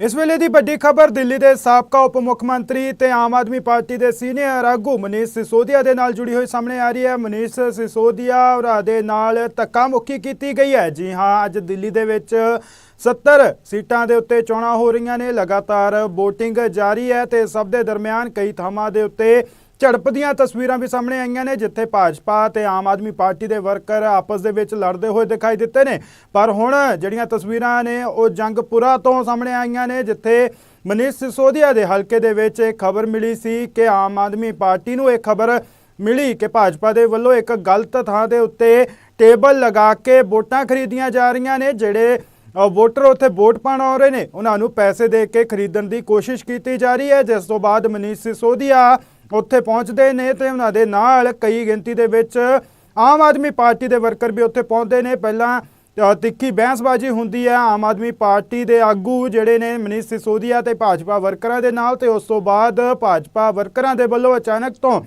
ਇਸ ਵੇਲੇ ਦੀ ਵੱਡੀ ਖਬਰ ਦਿੱਲੀ ਦੇ ਸਾਬਕਾ ਉਪ ਮੁੱਖ ਮੰਤਰੀ ਤੇ ਆਮ ਆਦਮੀ ਪਾਰਟੀ ਦੇ ਸੀਨੀਅਰ ਆਗੂ ਮਨੀਸ਼ ਸਿਸੋਦੀਆ ਦੇ ਨਾਲ ਜੁੜੀ ਹੋਈ ਸਾਹਮਣੇ ਆ ਰਹੀ ਹੈ। ਮਨੀਸ਼ ਸਿਸੋਦੀਆ ਹੋਰਾਂ ਦੇ ਨਾਲ ਧੱਕਾ ਮੁੱਕੀ ਕੀਤੀ ਗਈ ਹੈ। ਜੀ ਹਾਂ, ਅੱਜ ਦਿੱਲੀ ਦੇ ਵਿੱਚ 70 ਸੀਟਾਂ ਦੇ ਉੱਤੇ ਚੋਣਾਂ ਹੋ ਰਹੀਆਂ ਨੇ। ਲਗਾਤਾਰ VOTING ਜਾਰੀ ਹੈ ਤੇ ਸਭ ਦੇ ਦਰਮਿਆਨ ਕਈ ਥਾਵਾਂ ਦੇ ਉੱਤੇ ਝੜਪ ਦੀਆਂ ਤਸਵੀਰਾਂ ਵੀ ਸਾਹਮਣੇ ਆਈਆਂ ਨੇ, ਜਿੱਥੇ ਭਾਜਪਾ ਤੇ ਆਮ ਆਦਮੀ ਪਾਰਟੀ ਦੇ ਵਰਕਰ ਆਪਸ ਦੇ ਵਿੱਚ ਲੜਦੇ ਹੋਏ ਦਿਖਾਈ ਦਿੱਤੇ ਨੇ। ਪਰ ਹੁਣ ਜਿਹੜੀਆਂ ਤਸਵੀਰਾਂ ਨੇ, ਉਹ ਜੰਗਪੁਰਾ ਤੋਂ ਸਾਹਮਣੇ ਆਈਆਂ ਨੇ, ਜਿੱਥੇ ਮਨੀਸ਼ ਸਿਸੋਦੀਆ ਦੇ ਹਲਕੇ ਦੇ ਵਿੱਚ ਇਹ ਖਬਰ ਮਿਲੀ ਸੀ ਕਿ ਆਮ ਆਦਮੀ ਪਾਰਟੀ ਨੂੰ ਇਹ ਖਬਰ ਮਿਲੀ ਕਿ ਭਾਜਪਾ ਦੇ ਵੱਲੋਂ ਇੱਕ ਗਲਤ ਥਾਂ ਦੇ ਉੱਤੇ ਟੇਬਲ ਲਗਾ ਕੇ ਵੋਟਾਂ ਖਰੀਦੀਆਂ ਜਾ ਰਹੀਆਂ ਨੇ, ਜਿਹੜੇ ਵੋਟਰ ਉੱਥੇ ਵੋਟ ਪਾਉਣ ਆ ਰਹੇ ਨੇ। ਉਹਨਾਂ ਨੂੰ ਪੈਸੇ ਦੇ ਕੇ ਖਰੀਦਣ ਦੀ ਕੋਸ਼ਿਸ਼ ਕੀਤੀ ਜਾ ਰਹੀ ਹੈ, ਜਿਸ ਤੋਂ ਬਾਅਦ ਮਨੀਸ਼ ਸਿਸੋਦੀਆ ਉੱਥੇ ਪਹੁੰਚਦੇ ਨੇ ਤੇ ਉਹਨਾਂ ਦੇ ਨਾਲ ਕਈ ਗਿਣਤੀ ਦੇ ਵਿੱਚ ਆਮ ਆਦਮੀ ਪਾਰਟੀ ਦੇ ਵਰਕਰ ਵੀ ਉੱਥੇ ਪਹੁੰਚਦੇ ਨੇ। ਪਹਿਲਾਂ ਤਿੱਖੀ ਬਹਿਸਬਾਜ਼ੀ ਹੁੰਦੀ ਹੈ। ਆਮ ਆਦਮੀ ਪਾਰਟੀ ਦੇ ਆਗੂ ਜਿਹੜੇ ਨੇ ਮਨੀਸ਼ ਸਿਸੋਦੀਆ ਤੇ ਭਾਜਪਾ ਵਰਕਰਾਂ ਦੇ ਨਾਲ ਤੇ ਉਸ ਤੋਂ ਬਾਅਦ ਭਾਜਪਾ ਵਰਕਰਾਂ ਦੇ ਵੱਲੋਂ ਅਚਾਨਕ ਤੋਂ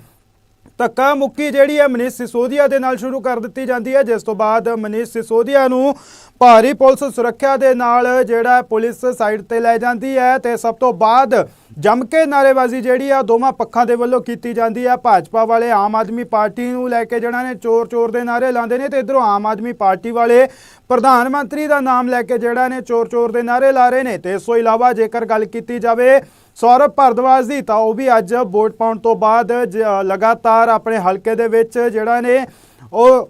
ਧੱਕਾ ਮੁੱਕੀ ਜਿਹੜੀ ਹੈ ਮਨੀਸ਼ ਸਿਸੋਦੀਆ ਦੇ ਨਾਲ ਸ਼ੁਰੂ ਕਰ ਦਿੱਤੀ ਜਾਂਦੀ ਹੈ, ਜਿਸ ਤੋਂ ਬਾਅਦ ਮਨੀਸ਼ ਸਿਸੋਦੀਆ ਨੂੰ ਭਾਰੀ ਪੁਲਿਸ ਸੁਰੱਖਿਆ ਦੇ ਨਾਲ ਜਿਹੜਾ ਪੁਲਿਸ ਸਾਈਡ ਤੇ ਲੈ ਜਾਂਦੀ ਹੈ ਤੇ ਸਭ ਤੋਂ ਬਾਅਦ ਜੰਮ ਕੇ ਨਾਰੇਬਾਜ਼ੀ ਜਿਹੜੀ ਆ ਦੋਵਾਂ ਪੱਖਾਂ ਦੇ ਵੱਲੋਂ ਕੀਤੀ ਜਾਂਦੀ ਹੈ ਭਾਜਪਾ ਵਾਲੇ ਆਮ ਆਦਮੀ ਪਾਰਟੀ ਨੂੰ ਲੈ ਕੇ ਜਿਹੜਾ ਨੇ ਚੋਰ ਚੋਰ ਦੇ ਨਾਰੇ ਲਾਉਂਦੇ ਨੇ ਤੇ ਇਧਰੋਂ ਆਮ ਆਦਮੀ ਪਾਰਟੀ ਵਾਲੇ ਪ੍ਰਧਾਨ ਮੰਤਰੀ ਦਾ ਨਾਮ ਲੈ ਕੇ ਜਿਹੜਾ ਨੇ ਚੋਰ ਚੋਰ ਦੇ ਨਾਰੇ ਲਾ ਰਹੇ ਨੇ ਤੇ ਇਸ ਤੋਂ ਇਲਾਵਾ ਜੇਕਰ ਗੱਲ ਕੀਤੀ ਜਾਵੇ ਸੌਰਵ ਭਰਦਵਾਜ ਦੀ ਤਾਂ ਉਹ ਵੀ ਅੱਜ ਵੋਟ ਪਾਉਣ ਤੋਂ ਬਾਅਦ ਜ- ਲਗਾਤਾਰ ਆਪਣੇ ਹਲਕੇ ਦੇ ਵਿੱਚ ਜਿਹੜਾ ਨੇ, ਉਹ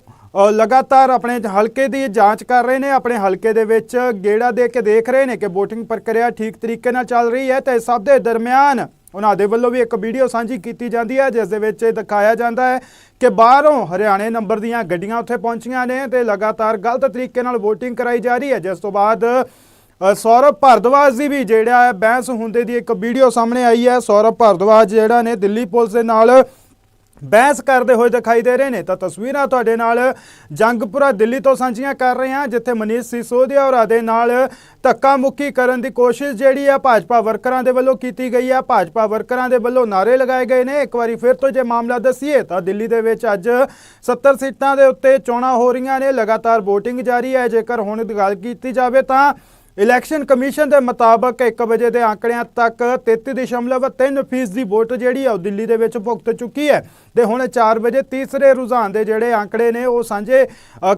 ਲਗਾਤਾਰ ਆਪਣੇ ਹਲਕੇ ਦੀ ਜਾਂਚ ਕਰ ਰਹੇ ਨੇ, ਆਪਣੇ ਹਲਕੇ ਦੇ ਵਿੱਚ ਗੇੜਾ ਦੇ ਕੇ ਦੇਖ ਰਹੇ ਨੇ ਕਿ VOTING ਪ੍ਰਕਿਰਿਆ ਠੀਕ ਤਰੀਕੇ ਨਾਲ ਚੱਲ ਰਹੀ ਹੈ ਤੇ ਸਭ ਦੇ ਦਰਮਿਆਨ ਉਹਨਾਂ ਦੇ ਵੱਲੋਂ ਵੀ ਇੱਕ ਵੀਡੀਓ ਸਾਂਝੀ ਕੀਤੀ ਜਾਂਦੀ ਹੈ, ਜਿਸ ਦੇ ਵਿੱਚ ਦਿਖਾਇਆ ਜਾਂਦਾ ਹੈ ਕਿ ਬਾਹਰੋਂ ਹਰਿਆਣੇ ਨੰਬਰ ਦੀਆਂ ਗੱਡੀਆਂ ਉੱਥੇ ਪਹੁੰਚੀਆਂ ਨੇ ਤੇ ਲਗਾਤਾਰ ਗਲਤ ਤਰੀਕੇ ਨਾਲ VOTING ਕਰਾਈ ਜਾ ਰਹੀ ਹੈ, ਜਿਸ ਤੋਂ ਬਾਅਦ ਸੌਰਵ ਭਾਰਦਵਾਜ ਦੀ ਵੀ ਜਿਹੜਾ ਹੈ ਬਹਿਸ ਹੁੰਦੇ ਦੀ ਇੱਕ ਵੀਡੀਓ ਸਾਹਮਣੇ ਆਈ ਹੈ। ਸੌਰਵ ਭਾਰਦਵਾਜ ਜਿਹੜਾ ਨੇ ਦਿੱਲੀ ਪੁਲਿਸ ਦੇ ਨਾਲ ਬਹਿਸ ਕਰਦੇ ਹੋਏ ਦਿਖਾਈ ਦੇ ਰਹੇ ਨੇ। ਤਾਂ ਤਸਵੀਰਾਂ ਤੁਹਾਡੇ ਨਾਲ ਜੰਗਪੁਰਾ ਦਿੱਲੀ ਤੋਂ ਸਾਂਝੀਆਂ ਕਰ ਰਹੇ ਹਾਂ, ਜਿੱਥੇ ਮਨੀਸ਼ ਸਿਸੋਦੀਆ ਹੋਰਾਂ ਦੇ ਨਾਲ ਧੱਕਾ ਮੁੱਕੀ ਕਰਨ ਦੀ ਕੋਸ਼ਿਸ਼ ਜਿਹੜੀ ਆ ਭਾਜਪਾ ਵਰਕਰਾਂ ਦੇ ਵੱਲੋਂ ਕੀਤੀ ਗਈ ਆ ਭਾਜਪਾ ਵਰਕਰਾਂ ਦੇ ਵੱਲੋਂ ਨਾਰੇ ਲਗਾਏ ਗਏ ਨੇ। ਇੱਕ ਵਾਰੀ ਫਿਰ ਤੋਂ ਜੇ ਮਾਮਲਾ ਦਸੀਏ ਤਾਂ ਦਿੱਲੀ ਦੇ ਵਿੱਚ ਅੱਜ 70 ਸੀਟਾਂ ਦੇ ਉੱਤੇ ਚੋਣਾਂ ਹੋ ਰਹੀਆਂ ਨੇ। ਲਗਾਤਾਰ VOTING ਜਾਰੀ ਹੈ। ਜੇਕਰ ਹੁਣ ਗੱਲ ਕੀਤੀ ਜਾਵੇ ਤਾਂ ਇਲੈਕਸ਼ਨ ਕਮਿਸ਼ਨ ਦੇ ਮੁਤਾਬਕ 1 ਵਜੇ ਦੇ ਆંકੜਿਆਂ ਤੱਕ 33.3% ਫੀਸਦੀ ਵੋਟ ਜਿਹੜੀ ਆ ਉਹ ਦਿੱਲੀ ਦੇ ਵਿੱਚ ਭੁਗਤ ਚੁੱਕੀ ਹੈ। ਤੇ ਹੁਣ 4 ਵਜੇ ਤੀਸਰੇ ਰੁਝਾਨ ਦੇ ਜਿਹੜੇ ਆંકੜੇ ਨੇ, ਉਹ ਸਾਂਝੇ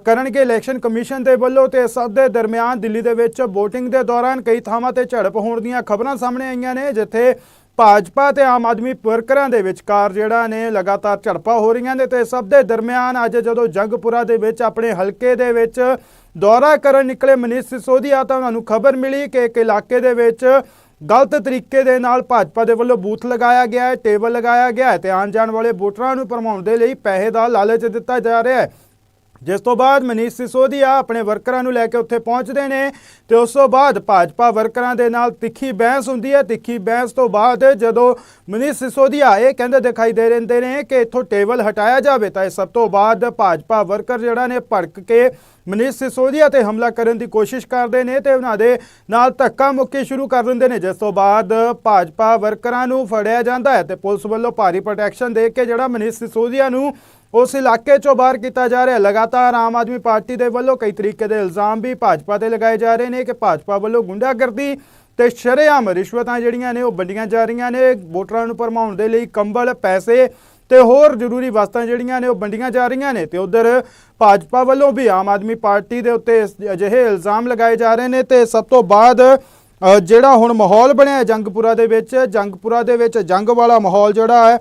ਕਰਨਗੇ ਇਲੈਕਸ਼ਨ ਕਮਿਸ਼ਨ ਦੇ ਵੱਲੋਂ ਤੇ ਸਭ ਦੇ ਦਰਮਿਆਨ ਦਿੱਲੀ ਦੇ ਵਿੱਚ VOTING ਦੇ ਦੌਰਾਨ ਕਈ ਥਾਵਾਂ ਤੇ ਝੜਪ ਹੋਣ ਦੀਆਂ ਖਬਰਾਂ ਸਾਹਮਣੇ ਆਈਆਂ ਨੇ, ਜਿੱਥੇ ਭਾਜਪਾ ਤੇ ਆਮ ਆਦਮੀ ਵਰਕਰਾਂ ਦੇ ਵਿਚਕਾਰ ਜਿਹੜਾ ਨੇ ਲਗਾਤਾਰ ਝੜਪਾਂ ਹੋ ਰਹੀਆਂ ਨੇ ਤੇ ਸਭ ਦੇ ਦਰਮਿਆਨ ਅੱਜ ਜਦੋਂ ਜੰਗਪੁਰਾ ਦੇ ਵਿੱਚ ਆਪਣੇ ਹਲਕੇ ਦੇ ਵਿੱਚ ਦੌਰਾ ਕਰਨ ਨਿਕਲੇ ਮਨੀਸ਼ ਸਿਸੋਦੀਆ ਤਾਂ ਉਹਨਾਂ ਨੂੰ ਖਬਰ ਮਿਲੀ ਕਿ ਇੱਕ ਇਲਾਕੇ ਦੇ ਵਿੱਚ ਗਲਤ ਤਰੀਕੇ ਦੇ ਨਾਲ ਭਾਜਪਾ ਦੇ ਵੱਲੋਂ ਬੂਥ ਲਗਾਇਆ ਗਿਆ ਹੈ, ਟੇਬਲ ਲਗਾਇਆ ਗਿਆ ਹੈ ਤੇ ਆਉਣ ਜਾਣ ਵਾਲੇ ਵੋਟਰਾਂ ਨੂੰ ਭਰਮਾਉਣ ਦੇ ਲਈ ਪੈਸੇ ਦਾ ਲਾਲਚ ਦਿੱਤਾ ਜਾ ਰਿਹਾ ਹੈ। ਜਿਸ ਤੋਂ ਬਾਅਦ ਮਨੀਸ਼ ਸਿਸੋਦੀਆ ਆਪਣੇ ਵਰਕਰਾਂ ਨੂੰ ਲੈ ਕੇ ਉੱਥੇ ਪਹੁੰਚਦੇ ਨੇ ਤੇ ਉਸ ਤੋਂ ਬਾਅਦ ਭਾਜਪਾ ਵਰਕਰਾਂ ਦੇ ਨਾਲ ਤਿੱਖੀ ਬਹਿਸ ਹੁੰਦੀ ਹੈ। ਤਿੱਖੀ ਬਹਿਸ ਤੋਂ ਬਾਅਦ ਜਦੋਂ ਮਨੀਸ਼ ਸਿਸੋਦੀਆ ਇਹ ਕਹਿੰਦੇ ਦਿਖਾਈ ਦੇ ਰਹਿੰਦੇ ਨੇ ਕਿ ਇੱਥੋਂ ਟੇਬਲ ਹਟਾਇਆ ਜਾਵੇ ਤਾਂ ਇਹ ਸਭ ਤੋਂ ਬਾਅਦ ਭਾਜਪਾ ਵਰਕਰ ਜਿਹੜਾ ਨੇ ਭੜਕ ਕੇ ਮਨੀਸ਼ ਸਿਸੋਦੀਆ ਤੇ ਹਮਲਾ ਕਰਨ ਦੀ ਕੋਸ਼ਿਸ਼ ਕਰਦੇ ਨੇ ਤੇ ਉਹਨਾਂ ਦੇ ਨਾਲ ਧੱਕਾ ਮੁੱਕੀ ਸ਼ੁਰੂ ਕਰ ਦਿੰਦੇ ਨੇ। ਜਿਸ ਤੋਂ ਬਾਅਦ ਭਾਜਪਾ ਵਰਕਰਾਂ ਨੂੰ ਫੜਿਆ ਜਾਂਦਾ ਹੈ ਤੇ ਪੁਲਿਸ ਵੱਲੋਂ ਭਾਰੀ ਪ੍ਰੋਟੈਕਸ਼ਨ ਦੇ ਕੇ ਜਿਹੜਾ ਮਨੀਸ਼ ਸਿਸੋਦੀਆ ਨੂੰ ਉਸ ਇਲਾਕੇ ਚੋਂ ਬਾਹਰ ਕੀਤਾ ਜਾ ਰਿਹਾ ਲਗਾਤਾਰ ਆਮ ਆਦਮੀ ਪਾਰਟੀ ਦੇ ਵੱਲੋਂ ਕਈ ਤਰੀਕੇ ਦੇ ਇਲਜ਼ਾਮ ਵੀ ਭਾਜਪਾ ਤੇ ਲਗਾਏ ਜਾ ਰਹੇ ਨੇ ਕਿ ਭਾਜਪਾ ਵੱਲੋਂ ਗੁੰਡਾਗਰਦੀ ਤੇ ਸ਼ਰੇਆਮ ਰਿਸ਼ਵਤਾਂ ਜਿਹੜੀਆਂ ਨੇ ਉਹ ਵੰਡੀਆਂ ਜਾ ਰਹੀਆਂ ਨੇ। ਵੋਟਰਾਂ ਨੂੰ ਭਰਮਾਉਣ ਦੇ ਲਈ ਕੰਬਲ, ਪੈਸੇ ਤੇ ਹੋਰ ਜ਼ਰੂਰੀ ਵਸਤਾਂ ਜਿਹੜੀਆਂ ਨੇ ਉਹ ਵੰਡੀਆਂ ਜਾ ਰਹੀਆਂ ਨੇ ਤੇ ਉਧਰ ਭਾਜਪਾ ਵੱਲੋਂ ਵੀ ਆਮ ਆਦਮੀ ਪਾਰਟੀ ਦੇ ਉੱਤੇ ਅਜਿਹੇ ਇਲਜ਼ਾਮ ਲਗਾਏ ਜਾ ਰਹੇ ਨੇ ਤੇ ਸਭ ਤੋਂ ਬਾਅਦ ਜਿਹੜਾ ਹੁਣ ਮਾਹੌਲ ਬਣਿਆ ਜੰਗਪੁਰਾ ਦੇ ਵਿੱਚ, ਜੰਗਪੁਰਾ ਦੇ ਵਿੱਚ ਜੰਗ ਵਾਲਾ ਮਾਹੌਲ ਜਿਹੜਾ ਹੈ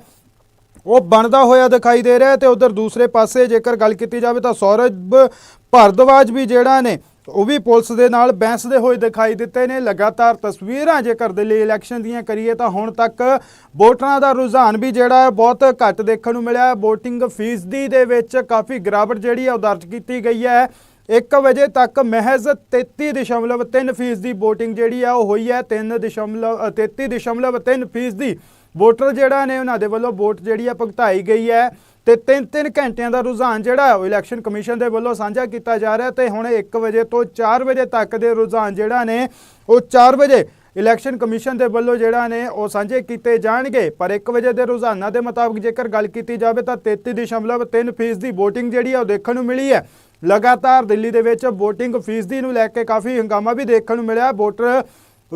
ਉਹ ਬਣਦਾ ਹੋਇਆ ਦਿਖਾਈ ਦੇ ਰਿਹਾ ਹੈ ਤੇ ਉਧਰ ਦੂਸਰੇ ਪਾਸੇ ਜੇਕਰ ਗੱਲ ਕੀਤੀ ਜਾਵੇ ਤਾਂ ਸੌਰਭ ਭਾਰਦਵਾਜ ਵੀ ਜਿਹੜਾ ਨੇ, ਉਹ ਵੀ ਪੁਲਿਸ ਦੇ ਨਾਲ ਬੈਂਸਦੇ ਹੋਏ ਦਿਖਾਈ ਦਿੱਤੇ ਨੇ। ਲਗਾਤਾਰ ਤਸਵੀਰਾਂ ਜੇਕਰ ਦਿੱਲੀ ਇਲੈਕਸ਼ਨ ਦੀਆਂ ਕਰੀਏ ਤਾਂ ਹੁਣ ਤੱਕ ਵੋਟਰਾਂ ਦਾ ਰੁਝਾਨ ਵੀ ਜਿਹੜਾ ਹੈ ਬਹੁਤ ਘੱਟ ਦੇਖਣ ਨੂੰ ਮਿਲਿਆ ਹੈ। VOTING ਫੀਸਦੀ ਦੇ ਵਿੱਚ ਕਾਫੀ ਗਿਰਾਵਟ ਜਿਹੜੀ ਹੈ ਉਹ ਦਰਜ ਕੀਤੀ ਗਈ ਹੈ। 1 ਵਜੇ ਤੱਕ ਮਹਿਜ਼ 33.3% ਫੀਸਦੀ VOTING ਜਿਹੜੀ ਆ ਉਹ ਹੋਈ ਹੈ। 3.33.3% ਫੀਸਦੀ ਵੋਟਰ ਜਿਹੜਾ ਨੇ ਉਹਨਾਂ ਦੇ ਵੱਲੋਂ ਵੋਟ ਜਿਹੜੀ ਆ ਭੁਗਤਾਈ ਗਈ ਹੈ ਤੇ 3-3 ਘੰਟਿਆਂ ਦਾ ਰੁਝਾਨ ਜਿਹੜਾ ਹੈ ਉਹ ਇਲੈਕਸ਼ਨ ਕਮਿਸ਼ਨ ਦੇ ਵੱਲੋਂ ਸਾਂਝਾ ਕੀਤਾ ਜਾ ਰਿਹਾ ਤੇ ਹੁਣ 1 ਵਜੇ ਤੋਂ 4 ਵਜੇ ਤੱਕ ਦੇ ਰੁਝਾਨ ਜਿਹੜਾ ਨੇ ਉਹ 4 ਵਜੇ ਇਲੈਕਸ਼ਨ ਕਮਿਸ਼ਨ ਦੇ ਵੱਲੋਂ ਜਿਹੜਾ ਨੇ ਉਹ ਸਾਂਝੇ ਕੀਤੇ ਜਾਣਗੇ। ਪਰ 1 ਵਜੇ ਦੇ ਰੁਝਾਨਾਂ ਦੇ ਮੁਤਾਬਕ ਜੇਕਰ ਗੱਲ ਕੀਤੀ ਜਾਵੇ ਤਾਂ 33.3% ਫੀਸ ਦੀ VOTING ਜਿਹੜੀ ਆ ਉਹ ਦੇਖਣ ਨੂੰ ਮਿਲੀ ਹੈ। ਲਗਾਤਾਰ ਦਿੱਲੀ ਦੇ ਵਿੱਚ VOTING ਫੀਸਦੀ ਨੂੰ ਲੈ ਕੇ ਕਾਫੀ ਹੰਗਾਮਾ ਵੀ ਦੇਖਣ ਨੂੰ ਮਿਲਿਆ। ਵੋਟਰ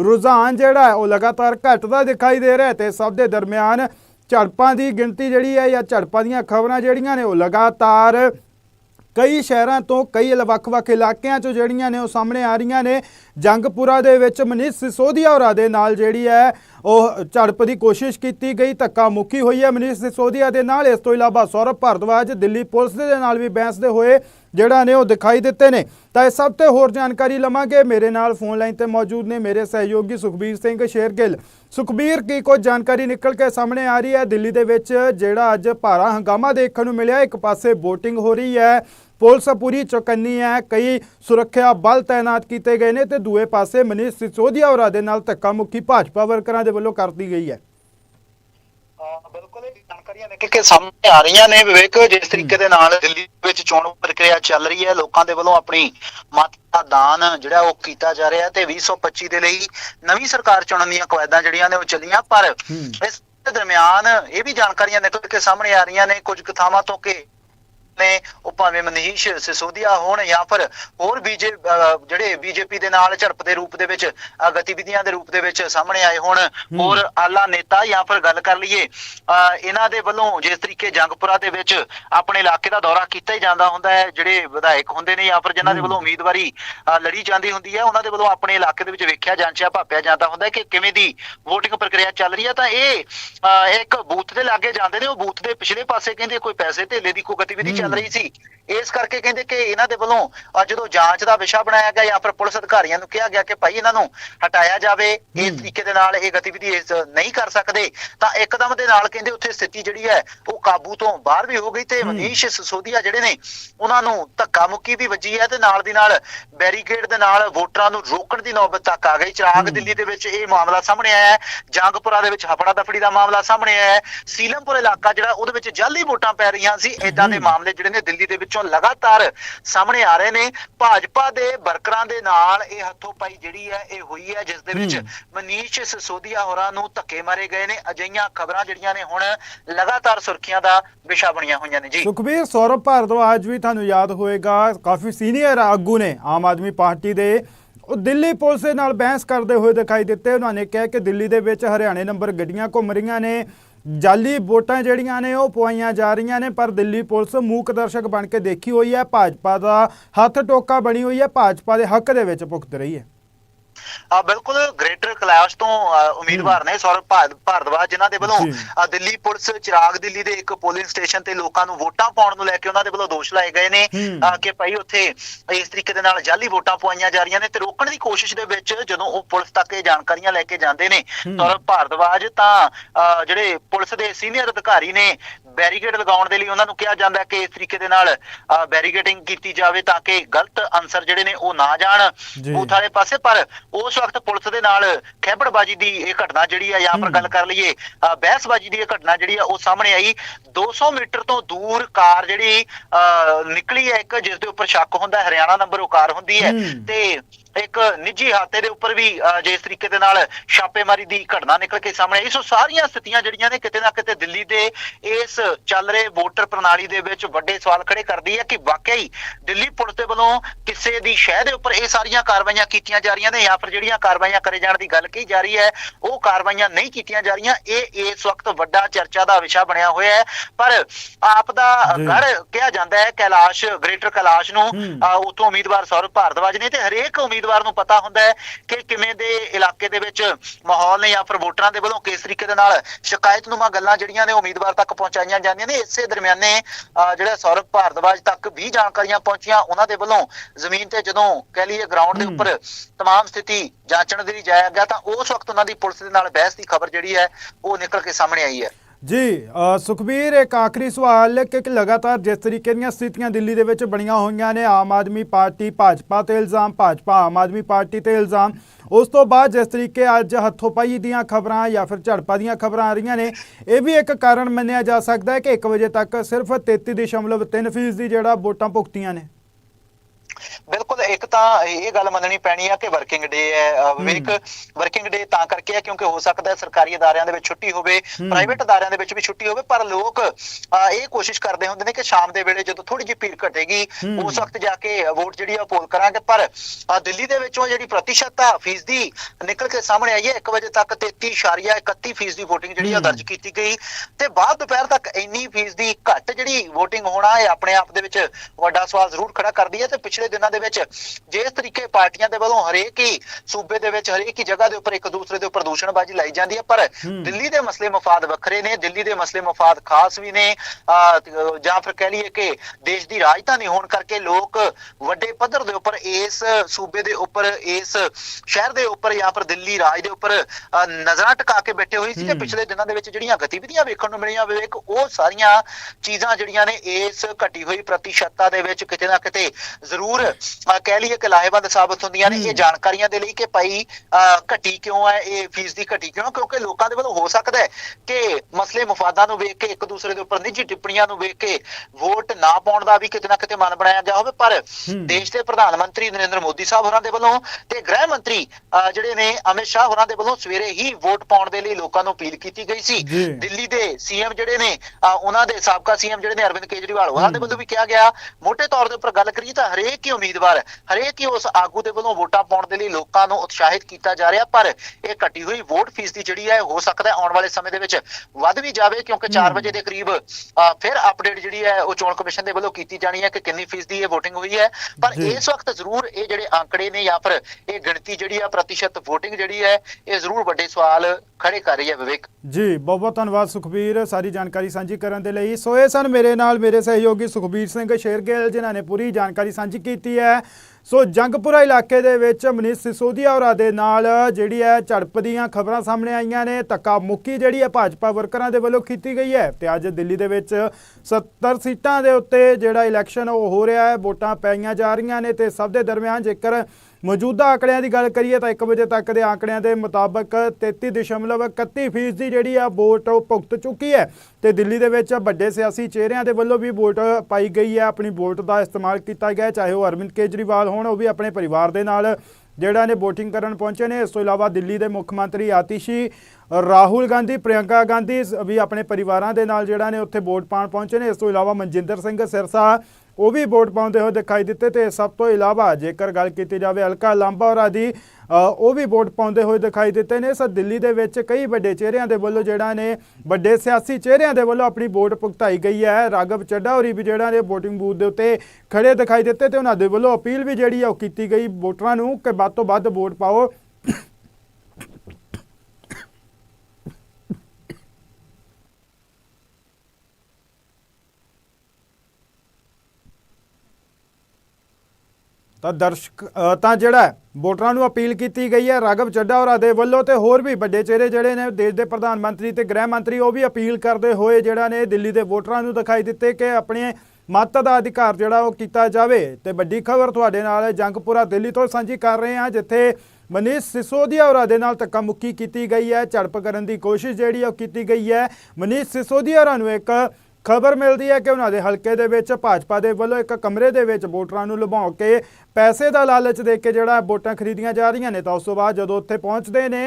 ਰੁਝਾਨ ਜਿਹੜਾ ਉਹ ਲਗਾਤਾਰ ਘਟਦਾ ਦਿਖਾਈ ਦੇ ਰਿਹਾ ਹੈ ਤੇ ਸਭ ਦੇ ਦਰਮਿਆਨ ਝੜਪਾਂ ਦੀ ਗਿਣਤੀ ਜਿਹੜੀ ਹੈ ਜਾਂ ਝੜਪਾਂ ਦੀਆਂ ਖਬਰਾਂ ਜਿਹੜੀਆਂ ਨੇ, ਉਹ ਲਗਾਤਾਰ ਕਈ ਸ਼ਹਿਰਾਂ ਤੋਂ ਕਈ ਵੱਖ-ਵੱਖ ਇਲਾਕਿਆਂ ਚੋਂ ਜਿਹੜੀਆਂ ਨੇ, ਉਹ ਸਾਹਮਣੇ ਆ ਰਹੀਆਂ ਨੇ। ਜੰਗਪੁਰਾ ਦੇ ਵਿੱਚ ਮਨੀਸ਼ ਸਿਸੋਦੀਆ ਹੋਰਾਂ ਦੇ ਨਾਲ ਜਿਹੜੀ ਹੈ, ਉਹ ਝੜਪ ਦੀ ਕੋਸ਼ਿਸ਼ ਕੀਤੀ ਗਈ, ਧੱਕਾ ਮੁੱਕੀ ਹੋਈ ਹੈ। ਮਨੀਸ਼ ਸਿਸੋਦੀਆ ਦੇ ਨਾਲ, ਇਸ ਤੋਂ ਇਲਾਵਾ ਸੌਰਵ ਭਾਰਦਵਾਜ, ਦਿੱਲੀ ਪੁਲਿਸ ਦੇ ਨਾਲ ਵੀ ਬਹਿਸ ਦੇ ਹੋਏ ਜਿਹੜਾ ਨੇ ਉਹ ਦਿਖਾਈ ਦਿੱਤੇ ਨੇ। ਤਾਂ ਇਹ ਸਭ ਤੇ ਹੋਰ ਜਾਣਕਾਰੀ ਲਵਾਂਗੇ। ਮੇਰੇ ਨਾਲ ਫੋਨ ਲਾਈਨ ਤੇ ਮੌਜੂਦ ਨੇ ਮੇਰੇ ਸਹਿਯੋਗੀ ਸੁਖਬੀਰ ਸਿੰਘ ਸ਼ੇਰਗਿੱਲ। ਸੁਖਬੀਰ, ਕੀ ਕੋਈ ਜਾਣਕਾਰੀ ਨਿਕਲ ਕੇ ਸਾਹਮਣੇ ਆ ਰਹੀ ਹੈ? ਦਿੱਲੀ ਦੇ ਵਿੱਚ ਜਿਹੜਾ ਅੱਜ ਭਾਰਾ ਹੰਗਾਮਾ ਦੇਖਣ ਨੂੰ ਮਿਲਿਆ, ਇੱਕ ਪਾਸੇ VOTING ਹੋ ਰਹੀ ਹੈ। ਪੁਲਿਸ ਪੂਰੀ ਚੌਕੰਨੀ ਹੈ। ਕਈ ਸੁਰੱਖਿਆ ਬਲ ਤਾਇਨਾਤ ਕੀਤੇ ਗਏ ਨੇ ਤੇ ਦੂਏ ਪਾਸੇ ਮਨੀਸ਼ ਸਿਸੋਦੀਆ ਹੋਰਾਂ ਦੇ ਨਾਲ ਧੱਕਾ ਮੁੱਕੀ ਭਾਜਪਾ ਵਰਕਰਾਂ ਦੇ ਵੱਲੋਂ ਕਰਦੀ ਗਈ ਹੈ ਅਹ ਬਿਲਕੁਲ ਇਹ ਜਾਣਕਾਰੀਆਂ ਨਿਕਲ ਕੇ ਸਾਹਮਣੇ ਆ ਰਹੀਆਂ ਨੇ ਵਿਵੇਕ ਜਿਸ ਤਰੀਕੇ ਦੇ ਨਾਲ ਦਿੱਲੀ ਵਿੱਚ ਚੋਣ ਪ੍ਰਕਿਰਿਆ ਚੱਲ ਰਹੀ ਹੈ ਲੋਕਾਂ ਦੇ ਵੱਲੋਂ ਆਪਣੀ ਮਤ ਦਾ ਦਾਨ ਜਿਹੜਾ ਉਹ ਕੀਤਾ ਜਾ ਰਿਹਾ ਤੇ 2025 ਦੇ ਲਈ ਨਵੀਂ ਸਰਕਾਰ ਚੁਣਨ ਦੀਆਂ ਕਵਾਇਦਾਂ ਜਿਹੜੀਆਂ ਨੇ ਉਹ ਚੱਲੀਆਂ ਪਰ। ਇਸ ਦੇ ਦਰਮਿਆਨ ਇਹ ਵੀ ਜਾਣਕਾਰੀਆਂ ਨਿਕਲ ਕੇ ਸਾਹਮਣੇ ਆ ਰਹੀਆਂ ਨੇ ਕੁਝ ਕਥਾਵਾਂ ਤੋਂ ਕਿ ਨੇ ਉਹ ਭਾਵੇਂ ਮਨੀਸ਼ ਸਿਸੋਦੀਆ ਹੋਣ ਜਾਂ ਫਿਰ ਹੋਰ ਬੀਜੇ ਜਿਹੜੇ ਬੀਜੇਪੀ ਦੇ ਨਾਲ ਝੜਪ ਦੇ ਰੂਪ ਦੇ ਵਿੱਚ ਗਤੀਵਿਧੀਆਂ ਦੇ ਰੂਪ ਦੇ ਵਿੱਚ ਸਾਹਮਣੇ ਆਏ ਹੋਣ ਹੋਰ ਆਲਾ ਨੇਤਾ ਜਾਂ ਫਿਰ ਗੱਲ ਕਰ ਲਈਏ ਇਹਨਾਂ ਦੇ ਵੱਲੋਂ ਜਿਸ ਤਰੀਕੇ ਜੰਗਪੁਰਾ ਦੇ ਵਿੱਚ ਆਪਣੇ ਇਲਾਕੇ ਦਾ ਦੌਰਾ ਕੀਤਾ ਹੀ ਜਾਂਦਾ ਹੁੰਦਾ ਹੈ ਜਿਹੜੇ ਵਿਧਾਇਕ ਹੁੰਦੇ ਨੇ ਜਾਂ ਫਿਰ ਜਿਨ੍ਹਾਂ ਦੇ। ਵੱਲੋਂ ਉਮੀਦਵਾਰੀ ਲੜੀ ਜਾਂਦੀ ਹੁੰਦੀ ਹੈ ਉਹਨਾਂ ਦੇ ਵੱਲੋਂ ਆਪਣੇ ਇਲਾਕੇ ਦੇ ਵਿੱਚ ਵੇਖਿਆ ਜਾਂਚਿਆ ਭਾਪਿਆ ਜਾਂਦਾ ਹੁੰਦਾ ਹੈ ਕਿ ਕਿਵੇਂ ਦੀ VOTING ਪ੍ਰਕਿਰਿਆ ਚੱਲ ਰਹੀ ਹੈ ਤਾਂ ਇਹ ਇੱਕ ਬੂਥ ਦੇ ਲਾਗੇ ਜਾਂਦੇ ਨੇ ਉਹ ਬੂਥ ਦੇ ਪਿਛਲੇ ਪਾਸੇ ਕਹਿੰਦੇ ਕੋਈ ਪੈਸੇ ਧੇਲੇ ਦੀ ਕੋਈ ਗਤੀਵਿਧੀ ਚੱਲ ਹੂੰ। ਰਹੀ ਸੀ ਇਸ ਕਰਕੇ ਕਹਿੰਦੇ ਕਿ ਇਹਨਾਂ ਦੇ ਵੱਲੋਂ ਅਹ, ਜਦੋਂ ਜਾਂਚ ਦਾ ਵਿਸ਼ਾ ਬਣਾਇਆ ਗਿਆ ਜਾਂ ਫਿਰ ਪੁਲਿਸ ਅਧਿਕਾਰੀਆਂ ਨੂੰ ਕਿਹਾ ਗਿਆ ਕਿ ਭਾਈ ਇਹਨਾਂ ਨੂੰ ਹਟਾਇਆ ਜਾਵੇ ਇਸ। ਤਰੀਕੇ ਦੇ ਨਾਲ ਇਹ ਗਤੀਵਿਧੀ ਇਸ ਨਹੀਂ ਕਰ ਸਕਦੇ ਤਾਂ ਇੱਕਦਮ ਦੇ ਨਾਲ ਕਹਿੰਦੇ ਉੱਥੇ ਸਥਿਤੀ ਜਿਹੜੀ ਹੈ ਉਹ ਕਾਬੂ ਤੋਂ ਬਾਹਰ ਵੀ ਹੋ ਗਈ ਤੇ। ਮਨੀਸ਼ ਸਿਸੋਦੀਆ ਜਿਹੜੇ ਨੇ ਉਹਨਾਂ ਨੂੰ ਧੱਕਾ ਮੁੱਕੀ ਵੀ ਵੱਜੀ ਹੈ ਤੇ ਨਾਲ ਦੀ ਨਾਲ ਬੈਰੀਕੇਡ ਦੇ ਨਾਲ ਵੋਟਰਾਂ ਨੂੰ ਰੋਕਣ ਦੀ ਨੌਬਤ ਤੱਕ ਆ ਗਈ ਚਿਰਾਗ। ਦਿੱਲੀ ਦੇ ਵਿੱਚ ਇਹ ਮਾਮਲਾ ਸਾਹਮਣੇ ਆਇਆ ਹੈ ਜੰਗਪੁਰਾ ਦੇ ਵਿੱਚ ਹਫੜਾ ਦਫੜੀ ਦਾ ਮਾਮਲਾ ਸਾਹਮਣੇ ਆਇਆ ਹੈ ਸੀਲਮਪੁਰ ਇਲਾਕਾ ਜਿਹੜਾ ਉਹਦੇ ਵਿੱਚ ਜਾਲੀ ਵੋਟਾਂ ਪੈ ਰਹੀਆਂ ਸੀ ਇਦਾਂ ਦੇ। ਮਾਮਲੇ ਜਿਹੜੇ ਨੇ ਦਿੱਲੀ ਦੇ ਵਿੱਚੋਂ ਲਗਾਤਾਰ ਸਾਹਮਣੇ ਆ ਰਹੇ ਨੇ ਭਾਜਪਾ ਦੇ ਵਰਕਰਾਂ ਦੇ ਨਾਲ ਇਹ ਹੱਥੋਂ ਪਾਈ ਜਿਹੜੀ ਹੈ ਇਹ ਹੋਈ ਹੈ ਜਿਸ ਦੇ ਵਿੱਚ। ਮਨੀਸ਼ ਸਿਸੋਦੀਆ ਹੋਰਾਂ ਨੂੰ ਧੱਕੇ ਮਾਰੇ ਗਏ ਨੇ। ਅਜਿਹੀਆਂ ਖਬਰਾਂ ਜਿਹੜੀਆਂ ਨੇ ਹੁਣ ਲਗਾਤਾਰ ਸੁਰਖੀਆਂ ਦਾ ਵਿਸ਼ਾ ਬਣੀਆਂ ਹੋਈਆਂ ਨੇ। ਜੀ। ਸੁਖਬੀਰ ਸੌਰਵ ਭਾਰਦਵਾਜ ਵੀ ਤੁਹਾਨੂੰ ਯਾਦ ਹੋਏਗਾ। ਕਾਫੀ ਸੀਨੀਅਰ ਆਗੂ ਨੇ ਆਮ ਆਦਮੀ ਪਾਰਟੀ ਦੇ। ਉਹ ਦਿੱਲੀ ਪੁਲਿਸ ਦੇ ਨਾਲ ਬਹਿਸ ਕਰਦੇ ਹੋਏ ਦਿਖਾਈ ਦਿੱਤੇ। ਉਹਨਾਂ ਨੇ ਕਿਹਾ ਕਿ ਦਿੱਲੀ ਦੇ ਵਿੱਚ ਹਰਿਆਣੇ ਨੰਬਰ ਗੱਡੀਆਂ ਘੁੰਮ ਰਹੀਆਂ ਨੇ। ਜਾਲੀ ਵੋਟਾਂ ਜਿਹੜੀਆਂ ਨੇ ਉਹ ਪਵਾਈਆਂ ਜਾ ਰਹੀਆਂ ਨੇ, ਪਰ ਦਿੱਲੀ ਪੁਲਿਸ ਮੂਕ ਦਰਸ਼ਕ ਬਣ ਕੇ ਦੇਖੀ ਹੋਈ ਹੈ, ਭਾਜਪਾ ਦਾ ਹੱਥ ਟੋਕਾ ਬਣੀ ਹੋਈ ਹੈ, ਭਾਜਪਾ ਦੇ ਹੱਕ ਦੇ ਵਿੱਚ ਭੁਗਤ ਰਹੀ ਹੈ। ਆ ਬਿਲਕੁਲ ਗ੍ਰੇਟਰ ਕਲਾਸ ਤੋਂ ਉਮੀਦਵਾਰ ਨੇ ਸੌਰਵ ਭਾਰ- ਭਾਰਦਵਾਜ ਜਿਨ੍ਹਾਂ ਦੇ ਵੱਲੋਂ ਦਿੱਲੀ ਪੁਲਿਸ ਚਿਰਾਗ ਦਿੱਲੀ ਦੇ ਇੱਕ ਪੋਲਿੰਗ ਸਟੇਸ਼ਨ ਤੇ ਲੋਕਾਂ ਨੂੰ ਵੋਟਾਂ ਪਾਉਣ ਨੂੰ ਲੈ ਕੇ ਉਹਨਾਂ ਦੇ ਵੱਲੋਂ ਦੋਸ਼ ਲਾਏ ਗਏ ਨੇ। ਕਿ ਭਾਈ ਉੱਥੇ ਇਸ ਤਰੀਕੇ ਦੇ ਨਾਲ ਜਾਲੀ ਵੋਟਾਂ ਪਵਾਈਆਂ ਜਾ ਰਹੀਆਂ ਨੇ ਤੇ ਰੋਕਣ ਦੀ ਕੋਸ਼ਿਸ਼ ਦੇ ਵਿੱਚ ਜਦੋਂ ਉਹ ਪੁਲਿਸ ਤੱਕ ਇਹ ਜਾਣਕਾਰੀਆਂ ਲੈ ਕੇ ਜਾਂਦੇ ਨੇ। ਸੌਰਵ ਭਾਰਦਵਾਜ ਤਾਂ ਜਿਹੜੇ ਪੁਲਿਸ ਦੇ ਸੀਨੀਅਰ ਅਧਿਕਾਰੀ ਨੇ ਬੈਰੀਕੇਡ ਲਗਾਉਣ ਦੇ ਲਈ ਉਹਨਾਂ ਨੂੰ ਕਿਹਾ ਜਾਂਦਾ ਕਿ ਇਸ ਤਰੀਕੇ ਦੇ ਨਾਲ ਬੈਰੀਕੇਡਿੰਗ ਕੀਤੀ ਜਾਵੇ ਤਾਂ ਕਿ ਗਲਤ ਅਨਸਰ ਜਿਹੜੇ ਨੇ ਉਹ ਨਾ ਜਾਣ। ਬੂਥ ਵਾਲੇ ਪਾਸੇ ਪਰ ਉਸ ਵਕਤ ਪੁਲਿਸ ਦੇ ਨਾਲ ਖੈਬੜਬਾਜੀ ਦੀ ਇਹ ਘਟਨਾ ਜਿਹੜੀ ਆ ਜਾਂ ਪਰ। ਗੱਲ ਕਰ ਲਈਏ ਬਹਿਸਬਾਜੀ ਦੀ ਇਹ ਘਟਨਾ ਜਿਹੜੀ ਆ ਉਹ ਸਾਹਮਣੇ ਆਈ 200 ਮੀਟਰ ਤੋਂ ਦੂਰ ਕਾਰ ਜਿਹੜੀ ਨਿਕਲੀ ਹੈ ਇੱਕ ਜਿਸ ਦੇ ਉੱਪਰ ਸ਼ੱਕ ਹੁੰਦਾ ਹਰਿਆਣਾ ਨੰਬਰ ਉਹ ਕਾਰ ਹੁੰਦੀ ਹੂੰ। ਤੇ ਇੱਕ ਨਿੱਜੀ ਹਾਤੇ ਦੇ ਉੱਪਰ ਵੀ ਜੇ ਇਸ ਤਰੀਕੇ ਦੇ ਨਾਲ ਛਾਪੇਮਾਰੀ ਦੀ ਘਟਨਾ ਨਿਕਲ ਕੇ ਸਾਹਮਣੇ ਆਈ। ਸੋ ਸਾਰੀਆਂ ਸਥਿਤੀਆਂ ਜਿਹੜੀਆਂ ਨੇ ਕਿਤੇ ਨਾ ਕਿਤੇ ਦਿੱਲੀ ਦੇ ਇਸ ਚੱਲ ਰਹੇ ਵੋਟਰ ਪ੍ਰਣਾਲੀ ਦੇ ਵਿੱਚ ਵੱਡੇ ਸਵਾਲ ਖੜੇ ਕਰਦੀ ਹੈ ਕਿ ਵਾਕਈ ਦਿੱਲੀ ਪੁਲਿਸ ਦੇ ਵੱਲੋਂ ਕਿਸੇ ਦੀ ਸ਼ਹਿ ਦੇ ਉੱਪਰ ਇਹ ਸਾਰੀਆਂ ਕਾਰਵਾਈਆਂ ਕੀਤੀਆਂ ਜਾ ਰਹੀਆਂ ਨੇ ਜਾਂ ਫਿਰ ਜਿਹੜੀਆਂ ਕਾਰਵਾਈਆਂ ਕਰੇ ਜਾਣ ਦੀ ਗੱਲ ਕਹੀ ਜਾ ਰਹੀ ਹੈ ਉਹ ਕਾਰਵਾਈਆਂ ਨਹੀਂ ਕੀਤੀਆਂ ਜਾ ਰਹੀਆਂ। ਇਹ ਇਸ ਵਕਤ ਵੱਡਾ ਚਰਚਾ ਦਾ ਵਿਸ਼ਾ ਬਣਿਆ ਹੋਇਆ ਹੈ। ਪਰ ਆਪ ਦਾ। ਗੜ ਕਿਹਾ ਜਾਂਦਾ ਹੈ ਕੈਲਾਸ਼ ਗ੍ਰੇਟਰ ਕੈਲਾਸ਼ ਨੂੰ ਉਤੋਂ ਉਮੀਦਵਾਰ ਸੌਰਵ ਭਾਰਦਵਾਜ ਨੇ ਤੇ ਹਰੇਕ ਉਮੀਦਵਾਰ ਨੂੰ ਪਤਾ ਹੁੰਦਾ ਹੈ ਕਿ ਕਿਵੇਂ ਦੇ ਇਲਾਕੇ ਦੇ ਵਿੱਚ ਮਾਹੌਲ ਨੇ ਜਾਂ ਫਿਰ ਵੋਟਰਾਂ ਦੇ ਵੱਲੋਂ ਕਿਸ ਤਰੀਕੇ ਦੇ ਨਾਲ ਸ਼ਿਕਾਇਤਨੁਮਾ ਗੱਲਾਂ ਜਿਹੜੀਆਂ ਨੇ ਉਮੀਦਵਾਰ ਤੱਕ ਪਹੁੰਚਾਈਆਂ ਜਾਂਦੀਆਂ ਨੇ ਇਸੇ ਦਰਮਿਆਨੇ ਜਿਹੜਾ ਸੌਰਵ ਭਾਰਦਵਾਜ ਤੱਕ ਵੀ ਜਾਣਕਾਰੀਆਂ ਪਹੁੰਚੀਆਂ ਉਹਨਾਂ ਦੇ ਵੱਲੋਂ ਜ਼ਮੀਨ ਤੇ ਜਦੋਂ ਕਹਿ ਲਈਏ ਗਰਾਊਂਡ ਦੇ। ਉੱਪਰ ਤਮਾਮ ਸਥਿਤੀ ਜਾਂਚਣ ਦੇ ਲਈ ਜਾਇਆ ਗਿਆ ਤਾਂ ਉਸ ਵਕਤ ਉਹਨਾਂ ਦੀ ਪੁਲਿਸ ਦੇ ਨਾਲ ਬਹਿਸ ਦੀ ਖਬਰ ਜਿਹੜੀ ਹੈ ਉਹ ਨਿਕਲ ਕੇ ਸਾਹਮਣੇ ਆਈ ਹੈ ਜੀ ਸੁਖਬੀਰ, ਇੱਕ ਆਖਰੀ ਸਵਾਲ, ਕਿ ਲਗਾਤਾਰ ਜਿਸ ਤਰੀਕੇ ਦੀਆਂ ਸਥਿਤੀਆਂ ਦਿੱਲੀ ਦੇ ਵਿੱਚ ਬਣੀਆਂ ਹੋਈਆਂ ਨੇ, ਆਮ ਆਦਮੀ ਪਾਰਟੀ, ਭਾਜਪਾ ਤੇ ਇਲਜ਼ਾਮ, ਭਾਜਪਾ ਆਮ ਆਦਮੀ ਪਾਰਟੀ ਤੇ ਇਲਜ਼ਾਮ, ਉਸ ਤੋਂ ਬਾਅਦ ਜਿਸ ਤਰੀਕੇ ਅੱਜ ਹੱਥੋਂ-ਪਾਈ ਦੀਆਂ ਖਬਰਾਂ ਜਾਂ ਫਿਰ ਝੜਪਾਂ ਦੀਆਂ ਖਬਰਾਂ ਆ ਰਹੀਆਂ ਨੇ, ਇਹ ਵੀ ਇੱਕ ਕਾਰਨ ਮੰਨਿਆ ਜਾ ਸਕਦਾ ਹੈ ਕਿ 1 ਵਜੇ ਤੱਕ ਸਿਰਫ 33.3% ਦੀ ਜਿਹੜਾ ਵੋਟਾਂ ਭੁਗਤੀਆਂ ਨੇ। ਬਿਲਕੁਲ ਇੱਕ ਤਾਂ ਇਹ ਗੱਲ ਮੰਨਣੀ ਪੈਣੀ ਆ ਕਿ ਵਰਕਿੰਗ ਡੇ ਹੈ ਵਿਵੇਕ ਵਰਕਿੰਗ ਡੇ ਤਾਂ ਕਰਕੇ ਹੈ ਕਿਉਂਕਿ ਹੋ ਸਕਦਾ ਹੈ ਸਰਕਾਰੀ ਅਦਾਰਿਆਂ ਦੇ ਵਿੱਚ ਛੁੱਟੀ ਹੋਵੇ ਹੂੰ। ਪ੍ਰਾਈਵੇਟ ਅਦਾਰਿਆਂ ਦੇ ਵਿੱਚ ਵੀ ਛੁੱਟੀ ਹੋਵੇ ਪਰ ਲੋਕ ਇਹ ਕੋਸ਼ਿਸ਼ ਕਰਦੇ ਹੁੰਦੇ ਨੇ ਕਿ ਸ਼ਾਮ ਦੇ ਵੇਲੇ ਜਦੋਂ ਥੋੜੀ ਜਿਹੀ ਭੀੜ ਘਟੇਗੀ ਹੂੰ। ਉਸ ਵਕਤ ਜਾ ਕੇ ਵੋਟ ਜਿਹੜੀ ਆ ਪੋਲ ਕਰਾਂਗੇ ਪਰ ਦਿੱਲੀ ਦੇ ਵਿੱਚੋਂ ਜਿਹੜੀ ਪ੍ਰਤੀਸ਼ਤ ਆ ਫੀਸਦੀ ਨਿਕਲ ਕੇ ਸਾਹਮਣੇ ਆਈ ਹੈ 1 ਵਜੇ ਤੱਕ 33.31 ਫੀਸਦੀ VOTING ਜਿਹੜੀ ਆ ਹੂੰ। ਦਰਜ ਕੀਤੀ ਗਈ ਤੇ ਬਾਅਦ ਦੁਪਹਿਰ ਤੱਕ ਇੰਨੀ ਫੀਸਦੀ ਘੱਟ ਜਿਹੜੀ VOTING ਹੋਣਾ ਇਹ ਆਪਣੇ ਆਪ ਦੇ ਵਿੱਚ ਵੱਡਾ ਸਵਾਲ ਜ਼ਰੂਰ ਖੜਾ ਕਰਦੀ ਹੈ ਤੇ ਪਿਛਲੇ ਦਿਨਾਂ ਦੇ ਵਿੱਚ ਜਿਸ ਤਰੀਕੇ ਪਾਰਟੀਆਂ ਦੇ ਵੱਲੋਂ ਹਰੇਕ ਹੀ ਸੂਬੇ ਦੇ ਵਿੱਚ ਹਰੇਕ ਹੀ ਜਗ੍ਹਾ ਦੇ ਉੱਪਰ ਇੱਕ ਦੂਸਰੇ ਦੇ ਉੱਪਰ ਦੂਸ਼ਣਬਾਜ਼ੀ ਲਾਈ ਜਾਂਦੀ ਹੈ ਪਰ। ਦਿੱਲੀ ਦੇ ਮਸਲੇ ਮਫਾਦ ਵੱਖਰੇ ਨੇ ਦਿੱਲੀ ਦੇ ਮਸਲੇ ਮਫਾਦ ਖਾਸ ਵੀ ਨੇ ਜਾਂ ਫਿਰ ਕਹਿ ਲਈਏ ਕਿ ਦੇਸ਼ ਦੀ ਰਾਜਧਾਨੀ ਹੋਣ ਕਰਕੇ ਲੋਕ ਵੱਡੇ ਪੱਧਰ ਦੇ ਉੱਪਰ ਇਸ ਸੂਬੇ ਦੇ ਉੱਪਰ ਇਸ ਸ਼ਹਿਰ ਦੇ ਉੱਪਰ ਜਾਂ ਫਿਰ ਦਿੱਲੀ ਰਾਜ ਦੇ ਉੱਪਰ ਨਜ਼ਰਾਂ ਟਿਕਾ ਕੇ ਬੈਠੇ ਹੋਏ ਸੀ ਤੇ। ਪਿਛਲੇ ਦਿਨਾਂ ਦੇ ਵਿੱਚ ਜਿਹੜੀਆਂ ਗਤੀਵਿਧੀਆਂ ਵੇਖਣ ਨੂੰ ਮਿਲੀਆਂ ਵਿਵੇਕ ਉਹ ਸਾਰੀਆਂ ਚੀਜ਼ਾਂ ਜਿਹੜੀਆਂ ਨੇ ਇਸ ਘਟੀ ਹੋਈ ਪ੍ਰਤੀਸ਼ਤਤਾ ਦੇ ਵਿੱਚ ਕਿਤੇ ਨਾ ਕਿਤੇ ਜ਼ਰੂਰ ਕਹਿ ਲਈਏ ਕਿ ਲਾਹੇਵੰਦ ਸਾਬਤ ਹੁੰਦੀਆਂ ਨੇ ਇਹ। ਜਾਣਕਾਰੀਆਂ ਦੇ ਲਈ ਕਿ ਭਾਈ ਘਟੀ ਕਿਉਂ ਹੈ ਇਹ ਫੀਸ ਦੀ ਘਟੀ ਕਿਉਂ ਕਿਉਂਕਿ ਲੋਕਾਂ ਦੇ ਵੱਲੋਂ ਹੋ ਸਕਦਾ ਹੈ ਕਿ ਮਸਲੇ ਮਫਾਦਾਂ ਨੂੰ ਵੇਖ ਕੇ ਇੱਕ ਦੂਸਰੇ ਦੇ ਉੱਪਰ ਨਿੱਜੀ ਟਿੱਪਣੀਆਂ ਨੂੰ ਵੇਖ ਕੇ ਵੋਟ ਨਾ ਪਾਉਣ ਦਾ ਵੀ ਕਿਤੇ ਨਾ ਕਿਤੇ ਮਨ ਬਣਾਇਆ ਗਿਆ ਹੋਵੇ ਪਰ। ਦੇਸ਼ ਦੇ ਪ੍ਰਧਾਨ ਮੰਤਰੀ ਨਰਿੰਦਰ ਮੋਦੀ ਸਾਹਿਬ ਹੋਰਾਂ ਦੇ ਵੱਲੋਂ ਤੇ ਗ੍ਰਹਿ ਮੰਤਰੀ ਜਿਹੜੇ ਨੇ ਅਮਿਤ ਸ਼ਾਹ ਹੋਰਾਂ ਦੇ ਵੱਲੋਂ ਸਵੇਰੇ ਹੀ ਵੋਟ ਪਾਉਣ ਦੇ ਲਈ ਲੋਕਾਂ ਨੂੰ ਅਪੀਲ ਕੀਤੀ ਗਈ ਸੀ। ਦਿੱਲੀ ਦੇ ਸੀਐਮ ਜਿਹੜੇ ਨੇ ਉਹਨਾਂ ਦੇ ਸਾਬਕਾ ਸੀਐਮ ਜਿਹੜੇ ਨੇ ਅਰਵਿੰਦ ਕੇਜਰੀਵਾਲ ਉਹਨਾਂ ਦੇ। ਵੱਲੋਂ ਵੀ ਕਿਹਾ ਗਿਆ ਮੋٹے ਤੌਰ ਦੇ ਉੱਪਰ ਗੱਲ ਕਰੀਏ ਤਾਂ ਹਰੇਕ ਹੀ ਉਮੀਦਵਾਰ। ਹਰੇਕ ਹੀ ਉਸ ਆਗੂ ਦੇ ਵੱਲੋਂ ਵੋਟਾਂ ਪਾਉਣ ਦੇ ਲਈ ਲੋਕਾਂ ਨੂੰ ਉਤਸ਼ਾਹਿਤ ਕੀਤਾ ਜਾ ਰਿਹਾ ਪਰ ਇਹ ਘਟੀ ਹੋਈ ਵੋਟ ਫੀਸ ਦੀ ਜਿਹੜੀ ਹੈ ਹੋ ਸਕਦਾ ਆਉਣ ਵਾਲੇ ਸਮੇਂ ਦੇ ਵਿੱਚ ਵੱਧ ਵੀ ਜਾਵੇ ਕਿਉਂਕਿ 4 ਹੂੰ। ਵਜੇ ਦੇ ਕਰੀਬ ਫਿਰ ਅਪਡੇਟ ਜਿਹੜੀ ਹੈ ਉਹ ਚੋਣ ਕਮਿਸ਼ਨ ਦੇ ਵੱਲੋਂ ਕੀਤੀ ਜਾਣੀ ਹੈ ਕਿ ਕਿੰਨੀ ਫੀਸ ਦੀ ਇਹ VOTING ਹੋਈ ਹੈ। ਪਰ। ਇਸ ਵਕਤ ਜ਼ਰੂਰ ਇਹ ਜਿਹੜੇ ਆંકੜੇ ਨੇ ਜਾਂ ਫਿਰ ਇਹ ਗਿਣਤੀ ਜਿਹੜੀ ਆ ਪ੍ਰਤੀਸ਼ਤ VOTING ਜਿਹੜੀ ਹੈ ਇਹ ਜ਼ਰੂਰ ਵੱਡੇ ਸਵਾਲ ਖੜੇ ਕਰ ਰਹੀ ਹੈ ਵਿਵੇਕ। ਜੀ ਬਹੁਤ ਬਹੁਤ ਧੰਨਵਾਦ ਸੁਖਬੀਰ ਸਾਰੀ ਜਾਣਕਾਰੀ ਸਾਂਝੀ ਕਰਨ ਦੇ ਲਈ। ਸੋ ਇਹ ਸਨ ਮੇਰੇ ਨਾਲ ਮੇਰੇ ਸਹਿਯੋਗੀ ਸੁਖਬੀਰ ਸਿੰਘ ਸ਼ੇਰਗਿੱਲ ਜਿਨ੍ਹਾਂ ਨੇ ਪੂਰੀ ਜਾਣਕਾਰੀ ਸਾਂਝੀ ਕੀਤੀ ਹੈ। ਸੋ ਜੰਗਪੁਰਾ ਇਲਾਕੇ ਦੇ ਵਿੱਚ ਮਨੀਸ਼ ਸਿਸੋਦੀਆ ਹੋਰਾਂ ਦੇ ਨਾਲ ਜਿਹੜੀ ਹੈ ਝੜਪ ਦੀਆਂ ਖਬਰਾਂ ਸਾਹਮਣੇ ਆਈਆਂ ਨੇ। ਧੱਕਾ ਮੁੱਕੀ ਜਿਹੜੀ ਹੈ ਭਾਜਪਾ ਵਰਕਰਾਂ ਦੇ ਵੱਲੋਂ ਕੀਤੀ ਗਈ ਹੈ ਤੇ ਅੱਜ ਦਿੱਲੀ ਦੇ ਵਿੱਚ 70 ਸੀਟਾਂ ਦੇ ਉੱਤੇ ਜਿਹੜਾ ਇਲੈਕਸ਼ਨ ਉਹ ਹੋ ਰਿਹਾ ਹੈ। ਵੋਟਾਂ ਪਾਈਆਂ ਜਾ ਰਹੀਆਂ ਨੇ ਤੇ ਸਭ ਦੇ ਦਰਮਿਆਨ ਜੇਕਰ ਮੌਜੂਦਾ ਆંકੜਿਆਂ ਦੀ ਗੱਲ ਕਰੀਏ ਤਾਂ 1 ਵਜੇ ਤੱਕ ਦੇ ਆંકੜਿਆਂ ਦੇ ਮੁਤਾਬਕ 33.31% ਫੀਸਦੀ ਜਿਹੜੀ ਆ ਵੋਟ ਉਹ ਭੁਗਤ ਚੁੱਕੀ ਹੈ। ਤੇ ਦਿੱਲੀ ਦੇ ਵਿੱਚ ਵੱਡੇ ਸਿਆਸੀ ਚਿਹਰਿਆਂ ਦੇ ਵੱਲੋਂ ਵੀ ਵੋਟ ਪਾਈ ਗਈ ਹੈ। ਆਪਣੀ ਵੋਟ ਦਾ ਇਸਤੇਮਾਲ ਕੀਤਾ ਗਿਆ ਚਾਹੇ ਉਹ ਅਰਵਿੰਦ ਕੇਜਰੀਵਾਲ ਹੋਣ, ਉਹ ਵੀ ਆਪਣੇ ਪਰਿਵਾਰ ਦੇ ਨਾਲ ਜਿਹੜਾ ਨੇ VOTING ਕਰਨ ਪਹੁੰਚੇ ਨੇ। ਇਸ ਤੋਂ ਇਲਾਵਾ ਦਿੱਲੀ ਦੇ ਮੁੱਖ ਮੰਤਰੀ ਆਤਿਸ਼ੀ ਰਾਹੁਲ ਗਾਂਧੀ, ਪ੍ਰਿਯੰਕਾ ਗਾਂਧੀ ਵੀ ਆਪਣੇ ਪਰਿਵਾਰਾਂ ਦੇ ਨਾਲ ਜਿਹੜਾ ਨੇ ਉੱਥੇ ਵੋਟ ਪਾਉਣ ਪਹੁੰਚੇ ਨੇ। ਇਸ ਤੋਂ ਇਲਾਵਾ ਮਨਜਿੰਦਰ ਸਿੰਘ ਸਿਰਸਾ ਉਹ ਵੀ ਵੋਟ ਪਾਉਂਦੇ ਹੋਏ ਦਿਖਾਈ ਦਿੱਤੇ ਤੇ ਸਭ ਤੋਂ ਇਲਾਵਾ ਜੇਕਰ ਗੱਲ ਕੀਤੀ ਜਾਵੇ ਹਲਕਾ ਲਾਂਬਾ ਹੋਰਾਂ ਦੀ ਉਹ ਵੀ ਵੋਟ ਪਾਉਂਦੇ ਹੋਏ ਦਿਖਾਈ ਦਿੱਤੇ ਨੇ। ਸਰ ਦਿੱਲੀ ਦੇ ਵਿੱਚ ਕਈ ਵੱਡੇ ਚਿਹਰਿਆਂ ਦੇ ਵੱਲੋਂ ਜਿਹੜਾ ਨੇ, ਵੱਡੇ ਸਿਆਸੀ ਚਿਹਰਿਆਂ ਦੇ ਵੱਲੋਂ ਆਪਣੀ ਵੋਟ ਭੁਗਤਾਈ ਗਈ ਹੈ। ਰਾਘਵ ਚੱਡਾ ਹੋਰੀ ਵੀ ਜਿਹੜਾ ਨੇ VOTING ਬੂਥ ਦੇ ਉੱਤੇ ਖੜੇ ਦਿਖਾਈ ਦਿੱਤੇ ਤੇ ਉਹਨਾਂ ਦੇ ਵੱਲੋਂ ਅਪੀਲ ਵੀ ਜਿਹੜੀ ਆ ਉਹ ਕੀਤੀ ਗਈ। ਵੋਟਰਾਂ ਨੂੰ ਕਿ ਵੱਧ ਤੋਂ ਵੱਧ ਵੋਟ ਪਾਓ। ਤਾਂ ਦਰਸ਼ਕ ਤਾਂ ਜਿਹੜਾ ਵੋਟਰਾਂ ਨੂੰ ਅਪੀਲ ਕੀਤੀ ਗਈ ਹੈ, ਰਾਘਵ ਚੱਡਾ ਹੋਰਾਂ ਦੇ ਵੱਲੋਂ ਤੇ ਹੋਰ ਵੀ ਵੱਡੇ ਚਿਹਰੇ ਜਿਹੜੇ ਨੇ, ਦੇਸ਼ ਦੇ ਪ੍ਰਧਾਨ ਮੰਤਰੀ ਤੇ ਗ੍ਰਹਿ ਮੰਤਰੀ, ਉਹ ਵੀ ਅਪੀਲ ਕਰਦੇ ਹੋਏ ਜਿਹੜਾ ਨੇ ਦਿੱਲੀ ਦੇ ਵੋਟਰਾਂ ਨੂੰ ਦਿਖਾਈ ਦਿੱਤੇ ਕਿ ਆਪਣੇ ਮਤ ਦਾ ਅਧਿਕਾਰ ਜਿਹੜਾ ਉਹ ਕੀਤਾ ਜਾਵੇ। ਤੇ ਵੱਡੀ ਖਬਰ ਤੁਹਾਡੇ ਨਾਲ ਜੰਗਪੁਰਾ ਦਿੱਲੀ ਤੋਂ ਸਾਂਝੀ ਕਰ ਰਹੇ ਹਾਂ, ਜਿੱਥੇ ਮਨੀਸ਼ ਸਿਸੋਦੀਆ ਹੋਰਾਂ ਦੇ ਨਾਲ ਧੱਕਾ ਮੁੱਕੀ ਕੀਤੀ ਗਈ ਹੈ, ਝੜਪ ਕਰਨ ਦੀ ਕੋਸ਼ਿਸ਼ ਜਿਹੜੀ ਉਹ ਕੀਤੀ ਗਈ ਹੈ। ਮਨੀਸ਼ ਸਿਸੋਦੀਆ ਹੋਰਾਂ ਨੂੰ ਇੱਕ ਖਬਰ ਮਿਲਦੀ ਹੈ ਕਿ ਉਹਨਾਂ ਦੇ ਹਲਕੇ ਦੇ ਵਿੱਚ ਭਾਜਪਾ ਦੇ ਵੱਲੋਂ ਇੱਕ ਕਮਰੇ ਦੇ ਵਿੱਚ ਵੋਟਰਾਂ ਨੂੰ ਲੁਭਾਉ ਕੇ ਪੈਸੇ ਦਾ ਲਾਲਚ ਦੇ ਕੇ ਜਿਹੜਾ ਵੋਟਾਂ ਖਰੀਦੀਆਂ ਜਾ ਰਹੀਆਂ ਨੇ, ਤਾਂ ਉਸ ਤੋਂ ਬਾਅਦ ਜਦੋਂ ਉੱਥੇ ਪਹੁੰਚਦੇ ਨੇ